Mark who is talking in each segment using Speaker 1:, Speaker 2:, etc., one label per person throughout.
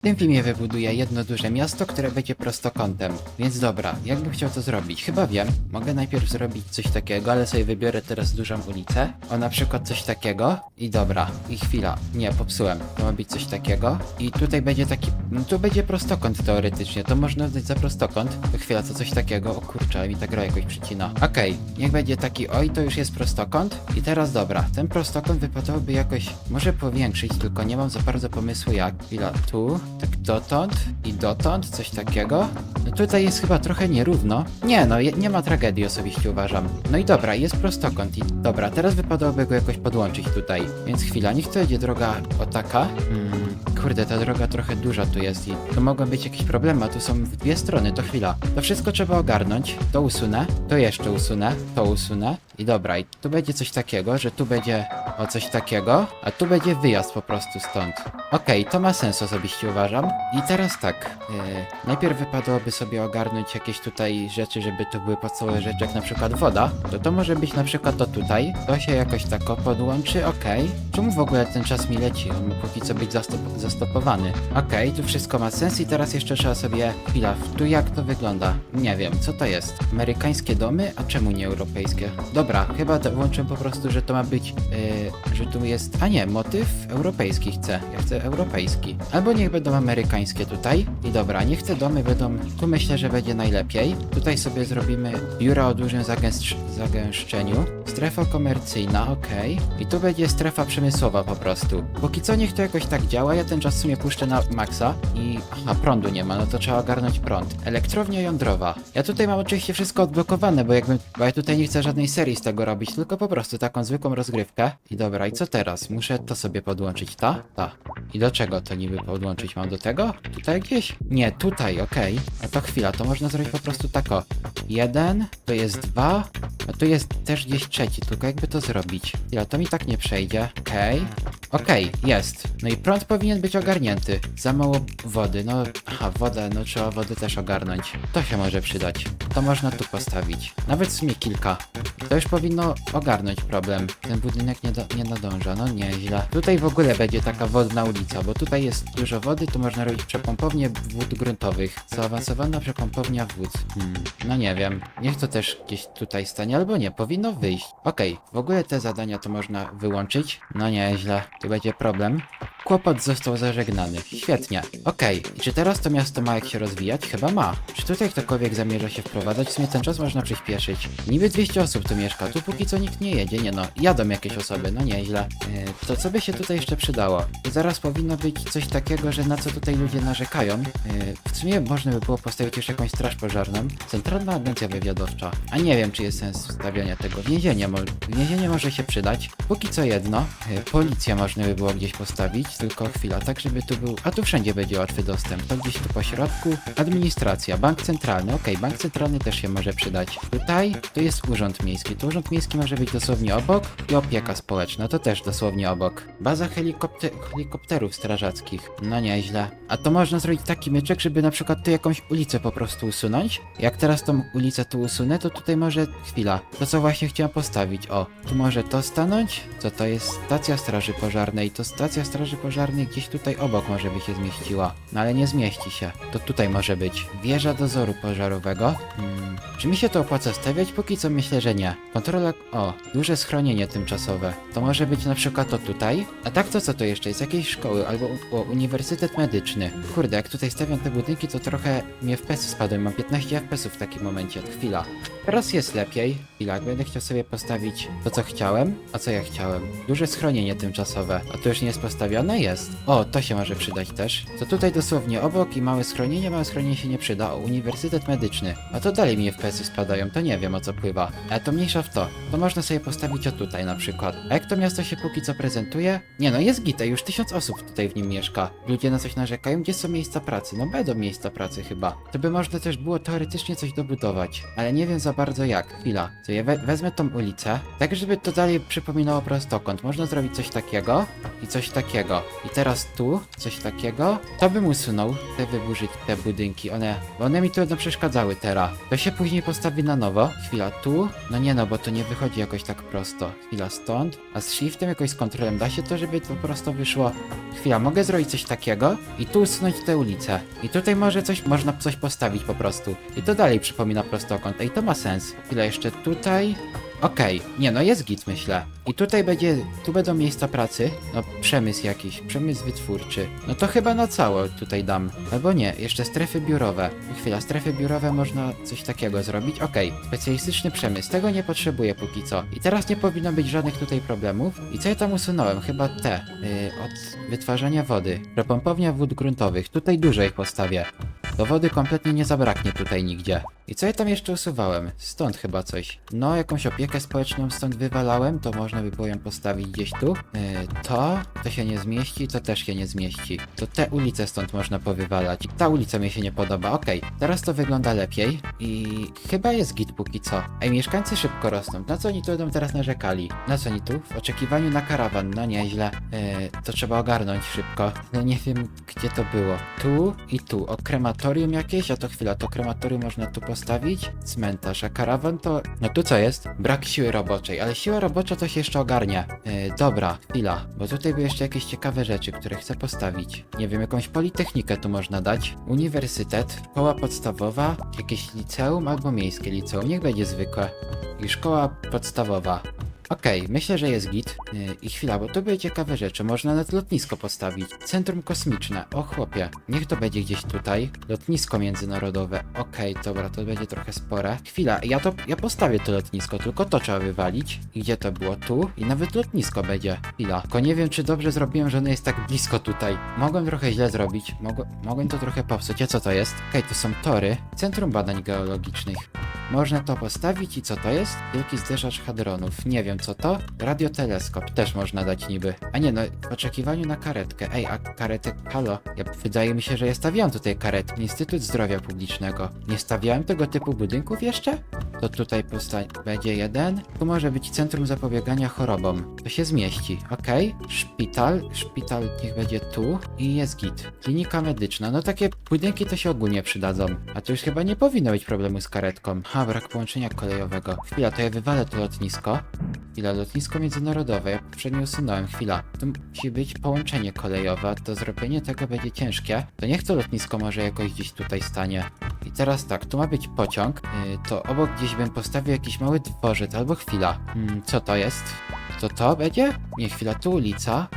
Speaker 1: W tym filmie wybuduję jedno duże miasto, które będzie prostokątem. Więc dobra, jakbym chciał to zrobić? Chyba wiem. Mogę najpierw zrobić coś takiego, ale sobie wybiorę teraz dużą ulicę. O na przykład coś takiego. I dobra, i chwila. Nie, popsułem. To ma być coś takiego. I tutaj będzie taki... No tu będzie prostokąt teoretycznie. To można uznać za prostokąt. To chwila, co coś takiego? O kurczę, ale mi ta gra jakoś przycina. Okej, niech będzie taki... Oj, to już jest prostokąt. I teraz dobra, ten prostokąt wypadałoby jakoś... Może powiększyć, tylko nie mam za bardzo pomysłu jak. Chwila, tu, tak dotąd i dotąd, coś takiego. No tutaj jest chyba trochę nierówno. Nie no, nie ma tragedii osobiście uważam. No i dobra, jest prostokąt i dobra, teraz wypadałoby go jakoś podłączyć tutaj. Więc chwila, niech to będzie droga o taka. Hmm, kurde, ta droga trochę duża tu jest i tu mogą być jakieś problemy, a tu są w dwie strony, to chwila. To wszystko trzeba ogarnąć. To usunę, to jeszcze usunę, to usunę. I dobra, i tu będzie coś takiego, że tu będzie o coś takiego, a tu będzie wyjazd po prostu stąd. Okej, to ma sens osobiście uważam. I teraz tak, yy, najpierw wypadałoby sobie ogarnąć jakieś tutaj rzeczy, żeby tu były podstawowe rzeczy, jak na przykład woda. To to może być na przykład to tutaj. To się jakoś tak podłączy, okej. Czemu w ogóle ten czas mi leci? On ma póki co być zastop zastopowany. Okej, tu wszystko ma sens i teraz jeszcze trzeba sobie... Chwila, tu jak to wygląda? Nie wiem, co to jest? Amerykańskie domy? A czemu nie europejskie? Dobra, chyba to włączę po prostu, że to ma być... Yy, że tu jest... A nie, motyw europejski chcę. Ja chcę europejski. Albo niech będą amerykańskie tutaj. I dobra, niech te domy będą... Tu myślę, że będzie najlepiej. Tutaj sobie zrobimy biura o dużym zagęszcz... zagęszczeniu. Strefa komercyjna, okej. I tu będzie strefa przemysłowa po prostu. Póki co niech to jakoś tak działa, ja ten czas w sumie puszczę na maksa i... Aha, prądu nie ma, no to trzeba ogarnąć prąd. Elektrownia jądrowa. Ja tutaj mam oczywiście wszystko odblokowane, bo jakbym... Bo ja tutaj nie chcę żadnej serii z tego robić, tylko po prostu taką zwykłą rozgrywkę. I dobra, i co teraz? Muszę to sobie podłączyć, ta? Ta. I do czego to niby podłączyć mam do tego? Tutaj gdzieś? Nie, tutaj, okej. A to chwila, to można zrobić po prostu tak o. Jeden, to jest dwa, a tu jest też gdzieś trzeci, tylko jakby to zrobić. Chwila, to mi tak nie przejdzie. Okej. Okej, jest. No i prąd powinien być ogarnięty. Za mało wody, no... Aha, wodę, no trzeba wodę też ogarnąć. To się może przydać. To można tu postawić. Nawet w sumie kilka. To już powinno ogarnąć problem. Ten budynek nie, do, nie nadąża, no nieźle. Tutaj w ogóle będzie taka wodna ulica, bo tutaj jest dużo wody, tu można robić przepompownię wód gruntowych. Zaawansowana przepompownia wód. Hmm, no nie wiem. Niech to też gdzieś tutaj stanie, albo nie, powinno wyjść. Okej, w ogóle te zadania to można wyłączyć. No nieźle, tu będzie problem. Kłopot został zażegnany. Świetnie. Okej, i czy teraz to miasto ma jak się rozwijać? Chyba ma. Czy tutaj ktokolwiek zamierza się wprowadzać? W sumie ten czas można przyspieszyć. Niby 200 osób tu mieszka, tu póki co nikt nie jedzie, nie no. Jadą jakieś osoby, no nieźle. Yy, to co by się tutaj jeszcze przydało? Zaraz powinno być coś takiego, że na co tutaj ludzie narzekają. Yy, w sumie można by było postawić już jakąś straż pożarną. Centralna Agencja Wywiadowcza. A nie wiem, czy jest sens wstawiania tego. Więzienie, mo więzienie może się przydać. Póki co jedno. Yy, policja można by było gdzieś postawić, tylko chwila, tak żeby tu był... A tu wszędzie będzie łatwy dostęp. To gdzieś tu po środku. Administracja, bank centralny. Okej, bank centralny też się może przydać. Tutaj to jest urząd miejski. To urząd miejski może być dosłownie obok i opieka społeczna. To też dosłownie obok. Baza helikopter helikopterów strażackich. No nieźle. A to można zrobić taki myczek, żeby na przykład tu jakąś ulicę po prostu usunąć. Jak teraz tą ulicę tu usunę, to tutaj może... Chwila. To co właśnie chciałem postawić. O, tu może to stanąć. Co to jest? Stacja straży pożarnej. To stacja straży pożarnej gdzieś tutaj obok może by się zmieściła. No ale nie zmieści się. To tutaj może być. Wieża dozoru pożarowego. Hmm. Czy mi się to opłaca stawiać? Póki co myślę, że nie. Kontrola... O, duże schronienie tymczasowe. To może być na przykład to tutaj. A tak to co to jeszcze jest? Jakieś szkoły albo o, uniwersytet medyczny. Kurde, jak tutaj stawiam te budynki, to trochę mi FPS spadły. Mam 15 FPS w takim momencie. Chwila. Teraz jest lepiej. Chwila, jak będę chciał sobie postawić to co chciałem. A co ja chciałem? Duże schronienie tymczasowe. A to już nie jest postawione? Jest. O, to się może przydać też. To tutaj dosłownie obok i małe schronienie. Małe schronienie się nie przyda. O, uniwersytet medyczny. A to dalej mi FPS-y spadają. To nie wiem o co pływa. Ale to mniejsza w to. To można sobie postawić o tutaj na przykład. A jak to miasto się póki co prezentuje? Nie no, jest gite. Już tysiąc osób tutaj w nim mieszka. Ludzie na coś narzekają. Gdzie są miejsca pracy? No będą miejsca pracy chyba. To by można też było teoretycznie coś dobudować. Ale nie wiem za bardzo jak. Chwila. Co ja we wezmę tą ulicę. Tak, żeby to dalej przypominało prostokąt. Można zrobić coś takiego. i coś takiego. I teraz tu coś takiego. To bym usunął, te wyburzyć te budynki, one, bo one mi tu będą przeszkadzały teraz. To się później postawi na nowo. Chwila tu. No nie no, bo to nie wychodzi jakoś tak prosto. Chwila stąd. A z shiftem jakoś z kontrolem da się to, żeby to prosto wyszło. Chwila, mogę zrobić coś takiego i tu usunąć tę ulicę. I tutaj może coś, można coś postawić po prostu. I to dalej przypomina prostokąt. I to ma sens. Chwila, jeszcze tutaj. Okej, nie no, jest git myślę. I tutaj będzie, tu będą miejsca pracy, no przemysł jakiś, przemysł wytwórczy. No to chyba na cało tutaj dam. Albo nie, jeszcze strefy biurowe. Chwila, strefy biurowe można coś takiego zrobić. Okej, specjalistyczny przemysł, tego nie potrzebuję póki co. I teraz nie powinno być żadnych tutaj problemów. I co ja tam usunąłem? Chyba te, yy, od wytwarzania wody. Propompownia wód gruntowych, tutaj dużo ich postawię. Do wody kompletnie nie zabraknie tutaj nigdzie. I co ja tam jeszcze usuwałem? Stąd chyba coś. No, jakąś opiekę społeczną stąd wywalałem, to można by było ją postawić gdzieś tu. Yy, to, to się nie zmieści, to też się nie zmieści. To te ulice stąd można powywalać. Ta ulica mi się nie podoba, okej. Teraz to wygląda lepiej i chyba jest git póki co. Ej, mieszkańcy szybko rosną. Na co oni tu będą teraz narzekali? Na co oni tu? W oczekiwaniu na karawan, no nieźle. Yy, to trzeba ogarnąć szybko. No nie wiem, gdzie to było. Tu i tu. O, krematorium jakieś? A to chwila, to krematorium można tu postawić? Cmentarz, a karawan to... No tu co jest? Brak siły roboczej, ale siła robocza to się jeszcze ogarnia. Yy, dobra, chwila, bo tutaj były jeszcze jakieś ciekawe rzeczy, które chcę postawić. Nie wiem, jakąś politechnikę tu można dać. Uniwersytet, szkoła podstawowa, jakieś liceum albo miejskie liceum, niech będzie zwykłe. I szkoła podstawowa. Okej, myślę, że jest git. Yy, I chwila, bo to były ciekawe rzeczy. Można nawet lotnisko postawić. Centrum kosmiczne. O chłopie, niech to będzie gdzieś tutaj. Lotnisko międzynarodowe. Okej, dobra, to będzie trochę spore. Chwila, ja to, ja postawię to lotnisko, tylko to trzeba wywalić. Gdzie to było? Tu? I nawet lotnisko będzie. Chwila. Tylko nie wiem, czy dobrze zrobiłem, że ono jest tak blisko tutaj. Mogłem trochę źle zrobić. Mogłem, mogłem to trochę popsuć. A co to jest? Okej, to są tory. Centrum badań geologicznych. Można to postawić i co to jest? Wielki zderzacz hadronów. Nie wiem co to. Radioteleskop też można dać niby. A nie no, w oczekiwaniu na karetkę. Ej, a karetek, halo. Ja, wydaje mi się, że ja stawiałem tutaj karetki. Instytut Zdrowia Publicznego. Nie stawiałem tego typu budynków jeszcze? To tutaj będzie jeden. Tu może być Centrum Zapobiegania Chorobom. To się zmieści, okej. Szpital, szpital niech będzie tu i jest git. Klinika medyczna, no takie budynki to się ogólnie przydadzą. A to już chyba nie powinno być problemu z karetką. Ha, brak połączenia kolejowego. Chwila, to ja wywalę to lotnisko. Chwila, lotnisko międzynarodowe, ja poprzednio usunąłem, chwila. Tu musi być połączenie kolejowe, to zrobienie tego będzie ciężkie. To niech to lotnisko może jakoś gdzieś tutaj stanie. I teraz tak, tu ma być pociąg, yy, to obok gdzieś bym postawił jakiś mały dworzec albo chwila. Hmm, co to jest? To to będzie? Nie, chwila, tu ulica.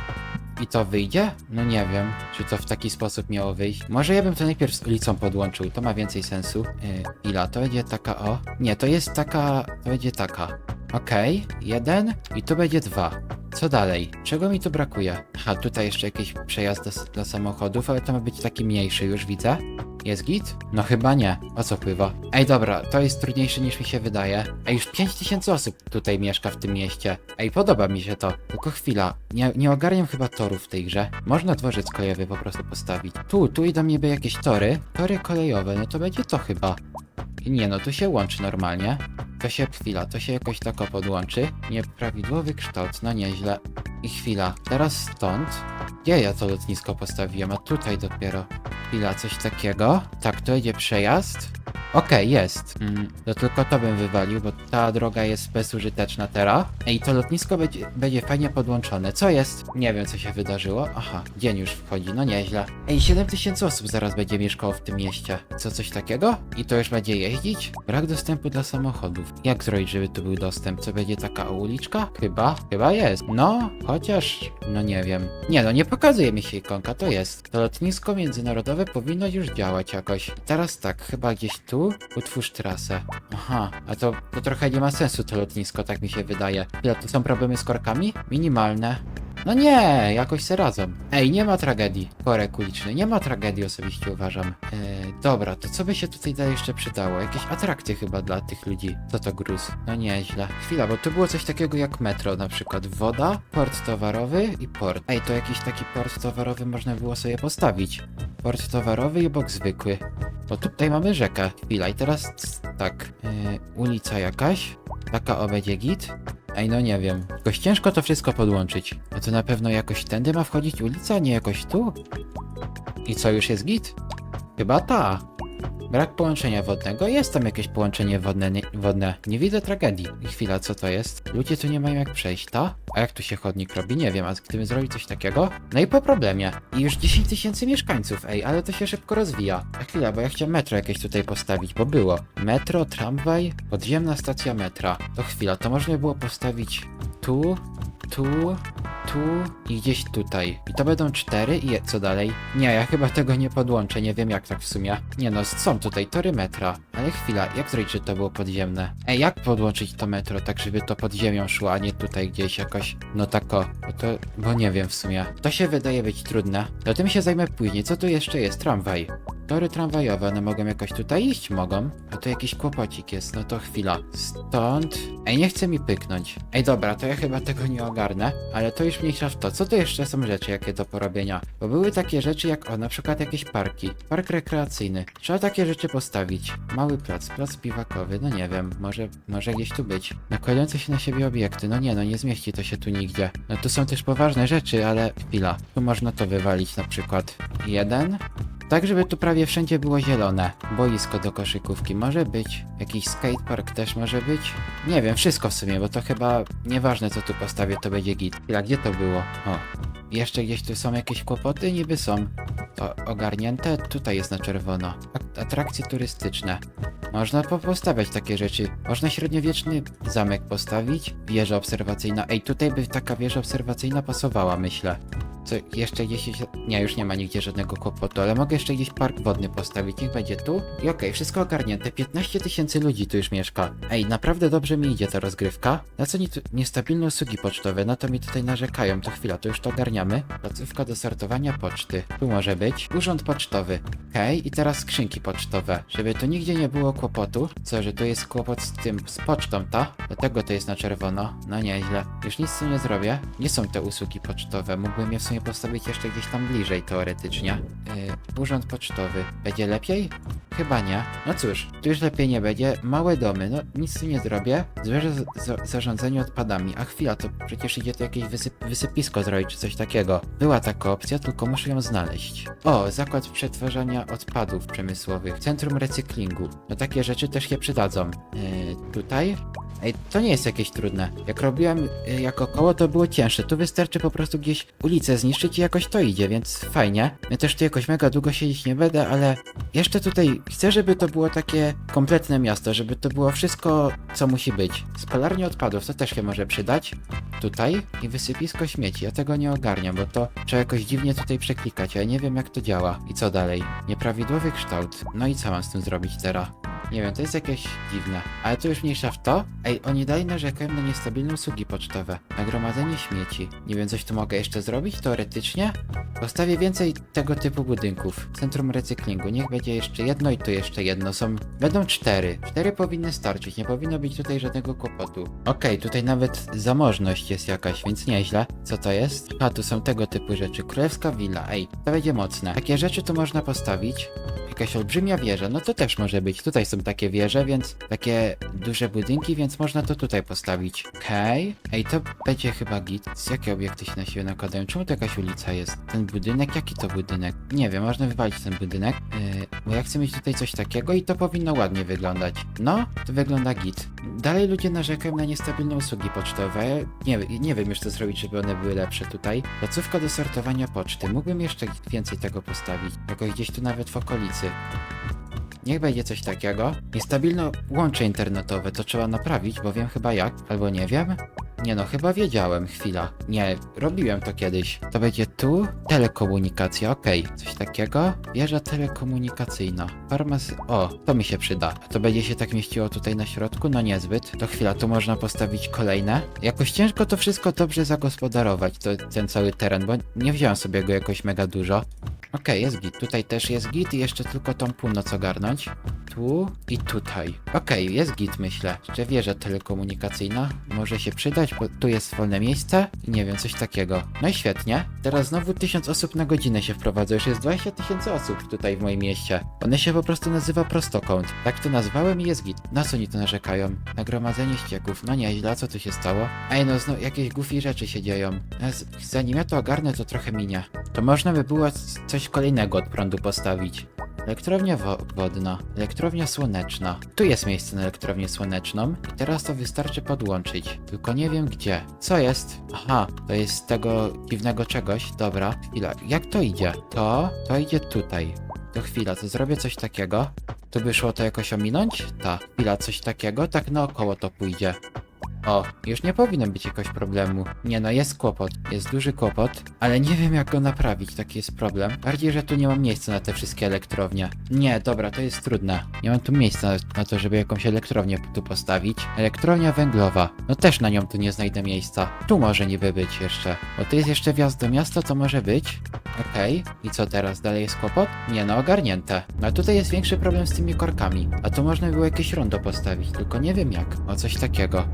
Speaker 1: I to wyjdzie? No nie wiem, czy to w taki sposób miało wyjść. Może ja bym to najpierw z ulicą podłączył, to ma więcej sensu. Yy, ila, to będzie taka o. Nie, to jest taka, to będzie taka. Okej, jeden i tu będzie dwa. Co dalej? Czego mi tu brakuje? Aha, tutaj jeszcze jakiś przejazd dla, dla samochodów, ale to ma być taki mniejszy, już widzę. Jest git? No chyba nie. O co pływa? Ej, dobra, to jest trudniejsze niż mi się wydaje. Ej, już 5000 osób tutaj mieszka w tym mieście. Ej, podoba mi się to. Tylko chwila. Nie, nie ogarniam chyba torów w tej grze. Można dworzec kolejowy po prostu postawić. Tu, tu idą niby jakieś tory. Tory kolejowe, no to będzie to chyba. Nie no, to się łączy normalnie. To się chwila, to się jakoś tak o podłączy. Nieprawidłowy kształt, no nieźle. I chwila, teraz stąd. Gdzie ja to lotnisko postawiłem? A tutaj dopiero. Chwila, coś takiego. Tak, to idzie przejazd. Okej, jest. Mm, to tylko to bym wywalił, bo ta droga jest bezużyteczna teraz. Ej, to lotnisko będzie, będzie fajnie podłączone. Co jest? Nie wiem, co się wydarzyło. Aha, dzień już wchodzi, no nieźle. Ej, 7000 osób zaraz będzie mieszkało w tym mieście. Co, coś takiego? I to już będzie jeździć? Brak dostępu dla samochodów. Jak zrobić, żeby tu był dostęp? Co, będzie taka uliczka? Chyba? Chyba jest. No, chociaż... No nie wiem. Nie no, nie pokazuje mi się ikonka, to jest. To lotnisko międzynarodowe powinno już działać jakoś. Teraz tak, chyba gdzieś tu utwórz trasę. Aha, a to, to trochę nie ma sensu to lotnisko, tak mi się wydaje. Ile tu są problemy z korkami? Minimalne. No nie, jakoś se radzą. Ej, nie ma tragedii. Korek uliczny, nie ma tragedii osobiście uważam. Eee, dobra, to co by się tutaj dalej jeszcze przydało? Jakieś atrakcje chyba dla tych ludzi. Co to gruz? No nieźle. Chwila, bo tu było coś takiego jak metro na przykład. Woda, port towarowy i port. Ej, to jakiś taki port towarowy można było sobie postawić. Port towarowy i obok zwykły. Bo tutaj mamy rzekę. Chwila, i teraz tak. Yy, ulica jakaś. Taka o będzie git. Ej, no nie wiem. Jakoś ciężko to wszystko podłączyć. No to na pewno jakoś tędy ma wchodzić ulica, nie jakoś tu? I co, już jest git? Chyba ta. Brak połączenia wodnego. Jest tam jakieś połączenie wodne. Nie, wodne. nie widzę tragedii. Chwila, co to jest? Ludzie tu nie mają jak przejść, ta? A jak tu się chodnik robi? Nie wiem, a gdybym zrobił coś takiego? No i po problemie. I już 10 tysięcy mieszkańców, ej, ale to się szybko rozwija. A chwila, bo ja chciałem metro jakieś tutaj postawić, bo było. Metro, tramwaj, podziemna stacja metra. To chwila, to można było postawić tu, tu, tu i gdzieś tutaj. I to będą cztery i co dalej? Nie, ja chyba tego nie podłączę, nie wiem jak tak w sumie. Nie no, są tutaj tory metra. Ale chwila, jak zrobić, że to było podziemne? Ej, jak podłączyć to metro tak, żeby to pod ziemią szło, a nie tutaj gdzieś jakoś, no tako, bo to, bo nie wiem w sumie. To się wydaje być trudne. To tym się zajmę później. Co tu jeszcze jest? Tramwaj. Tory tramwajowe, one mogą jakoś tutaj iść? Mogą. A tu jakiś kłopocik jest, no to chwila. Stąd... Ej, nie chce mi pyknąć. Ej, dobra, to ja chyba tego nie ogarnę, ale to już mniejsza w to. Co to jeszcze są rzeczy, jakie do porobienia? Bo były takie rzeczy jak, o, na przykład jakieś parki. Park rekreacyjny. Trzeba takie rzeczy postawić. Mały plac, plac piwakowy, no nie wiem, może, może gdzieś tu być. Nakładające się na siebie obiekty, no nie, no nie zmieści to się tu nigdzie. No tu są też poważne rzeczy, ale chwila. Tu można to wywalić na przykład. Jeden, tak, żeby tu prawie wszędzie było zielone. Boisko do koszykówki może być. Jakiś skatepark też może być. Nie wiem, wszystko w sumie, bo to chyba nieważne co tu postawię, to będzie git. Chwila, gdzie to było? O. Jeszcze gdzieś tu są jakieś kłopoty? Niby są. To ogarnięte? Tutaj jest na czerwono. Ak- atrakcje turystyczne. Można po- postawiać takie rzeczy. Można średniowieczny zamek postawić. Wieża obserwacyjna. Ej, tutaj by taka wieża obserwacyjna pasowała, myślę. Co, jeszcze gdzieś. Nie, już nie ma nigdzie żadnego kłopotu, ale mogę jeszcze gdzieś park wodny postawić, niech będzie tu. I okej, wszystko ogarnięte, 15 tysięcy ludzi tu już mieszka. Ej, naprawdę dobrze mi idzie ta rozgrywka. Na co tu... niestabilne usługi pocztowe, na to mi tutaj narzekają, to chwila, to już to ogarniamy. Placówka do sortowania poczty, tu może być. Urząd pocztowy, okej, i teraz skrzynki pocztowe, żeby tu nigdzie nie było kłopotu. Co, że tu jest kłopot z tym, z pocztą, ta? Dlatego to jest na czerwono, no nieźle. Już nic z tym nie zrobię. Nie są te usługi pocztowe, mógłbym je w sumie postawić jeszcze gdzieś tam bliżej teoretycznie. Yy, urząd pocztowy. Będzie lepiej? Chyba nie. No cóż, tu już lepiej nie będzie. Małe domy, no nic tym nie zrobię. Zwierzę zarządzanie odpadami. A chwila, to przecież idzie tu jakieś wysyp wysypisko zrobić, czy coś takiego. Była taka opcja, tylko muszę ją znaleźć. O, zakład przetwarzania odpadów przemysłowych. Centrum recyklingu. No takie rzeczy też się przydadzą. Yy, tutaj? Ej, to nie jest jakieś trudne. Jak robiłem y, jako koło, to było cięższe. Tu wystarczy po prostu gdzieś ulicę zniszczyć i jakoś to idzie, więc fajnie. Ja też tu jakoś mega długo siedzieć nie będę, ale jeszcze tutaj chcę, żeby to było takie kompletne miasto, żeby to było wszystko, co musi być. Spalarnia odpadów, to też się może przydać. Tutaj i wysypisko śmieci. Ja tego nie ogarniam, bo to trzeba jakoś dziwnie tutaj przeklikać, ja nie wiem jak to działa. I co dalej? Nieprawidłowy kształt. No i co mam z tym zrobić teraz? Nie wiem, to jest jakieś dziwne. Ale to już mniejsza w to. Ej, oni dalej narzekają na niestabilne usługi pocztowe. Nagromadzenie śmieci. Nie wiem, coś tu mogę jeszcze zrobić teoretycznie? Postawię więcej tego typu budynków. Centrum recyklingu. Niech będzie jeszcze jedno i tu jeszcze jedno. Są... Będą cztery. Cztery powinny starczyć. Nie powinno być tutaj żadnego kłopotu. Okej, tutaj nawet zamożność jest jakaś, więc nieźle. Co to jest? A, tu są tego typu rzeczy. Królewska willa. Ej, to będzie mocne. Takie rzeczy tu można postawić. Jakaś olbrzymia wieża, no to też może być. Tutaj są takie wieże, więc takie duże budynki, więc można to tutaj postawić. Okej. Ej, to będzie chyba git. Z jakie obiekty się na siebie nakładają? Czemu to jakaś ulica jest? Ten budynek? Jaki to budynek? Nie wiem, można wywalić ten budynek. Yy, bo ja chcę mieć tutaj coś takiego i to powinno ładnie wyglądać. No, to wygląda git. Dalej ludzie narzekają na niestabilne usługi pocztowe. Nie, nie wiem już co zrobić, żeby one były lepsze tutaj. Placówka do sortowania poczty. Mógłbym jeszcze więcej tego postawić. Jakoś gdzieś tu nawet w okolicy. Niech będzie coś takiego. Niestabilne łącze internetowe to trzeba naprawić, bo wiem chyba jak, albo nie wiem. Nie no, chyba wiedziałem, chwila. Nie, robiłem to kiedyś. To będzie tu? Telekomunikacja, okej. Coś takiego? Wieża telekomunikacyjna. Farmasy... O, to mi się przyda. To będzie się tak mieściło tutaj na środku? No niezbyt. To chwila, tu można postawić kolejne. Jakoś ciężko to wszystko dobrze zagospodarować, to, ten cały teren, bo nie wziąłem sobie go jakoś mega dużo. Okej, jest git. Tutaj też jest git i jeszcze tylko tą północ ogarnąć. tu i tutaj. Okej, jest git, myślę. Że wieża telekomunikacyjna może się przydać, bo tu jest wolne miejsce nie wiem, coś takiego. No i świetnie. Teraz znowu 1000 osób na godzinę się wprowadza. Już jest 20 tysięcy osób tutaj w moim mieście. One się po prostu nazywa prostokąt. Tak to nazwałem i jest git. Na co oni to narzekają? Nagromadzenie ścieków. No nieźle, a co tu się stało? Ej, no znowu jakieś goofy rzeczy się dzieją. Z- Zanim ja to ogarnę, to trochę minie. To można by było c- coś kolejnego od prądu postawić. Elektrownia wo wodna, elektrownia słoneczna. Tu jest miejsce na elektrownię słoneczną i teraz to wystarczy podłączyć. Tylko nie wiem gdzie. Co jest? Aha, to jest tego dziwnego czegoś. Dobra, chwila. Jak to idzie? To, to idzie tutaj. To chwila, to zrobię coś takiego. Tu by szło to jakoś ominąć? Tak. Chwila, coś takiego? Tak naokoło to pójdzie. O, już nie powinno być jakiegoś problemu. Nie no, jest kłopot. Jest duży kłopot, ale nie wiem jak go naprawić, taki jest problem. Bardziej, że tu nie mam miejsca na te wszystkie elektrownie. Nie, dobra, to jest trudne. Nie mam tu miejsca na, to, żeby jakąś elektrownię tu postawić. Elektrownia węglowa. No też na nią tu nie znajdę miejsca. Tu może niby być jeszcze. Bo to jest jeszcze wjazd do miasta, to może być. Okej, i co teraz? Dalej jest kłopot? Nie no, ogarnięte. No tutaj jest większy problem z tymi korkami. A tu można by było jakieś rondo postawić, tylko nie wiem jak. O coś takiego.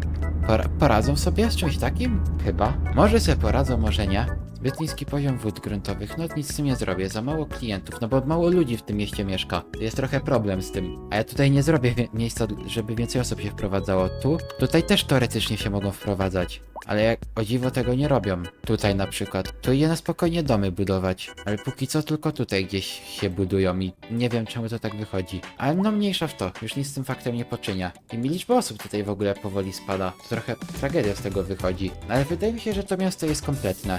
Speaker 1: Por poradzą sobie z czymś takim? Chyba. Może sobie poradzą, może nie. Zbyt niski poziom wód gruntowych, no nic z tym nie zrobię, za mało klientów, no bo mało ludzi w tym mieście mieszka. Jest trochę problem z tym. A ja tutaj nie zrobię miejsca, żeby więcej osób się wprowadzało. Tu? Tutaj też teoretycznie się mogą wprowadzać. Ale jak o dziwo tego nie robią. Tutaj na przykład. Tu je na spokojnie domy budować. Ale póki co tylko tutaj gdzieś się budują i nie wiem czemu to tak wychodzi. Ale no mniejsza w to, już nic z tym faktem nie poczynia. I mi liczba osób tutaj w ogóle powoli spada. To trochę tragedia z tego wychodzi. Ale wydaje mi się, że to miasto jest kompletne.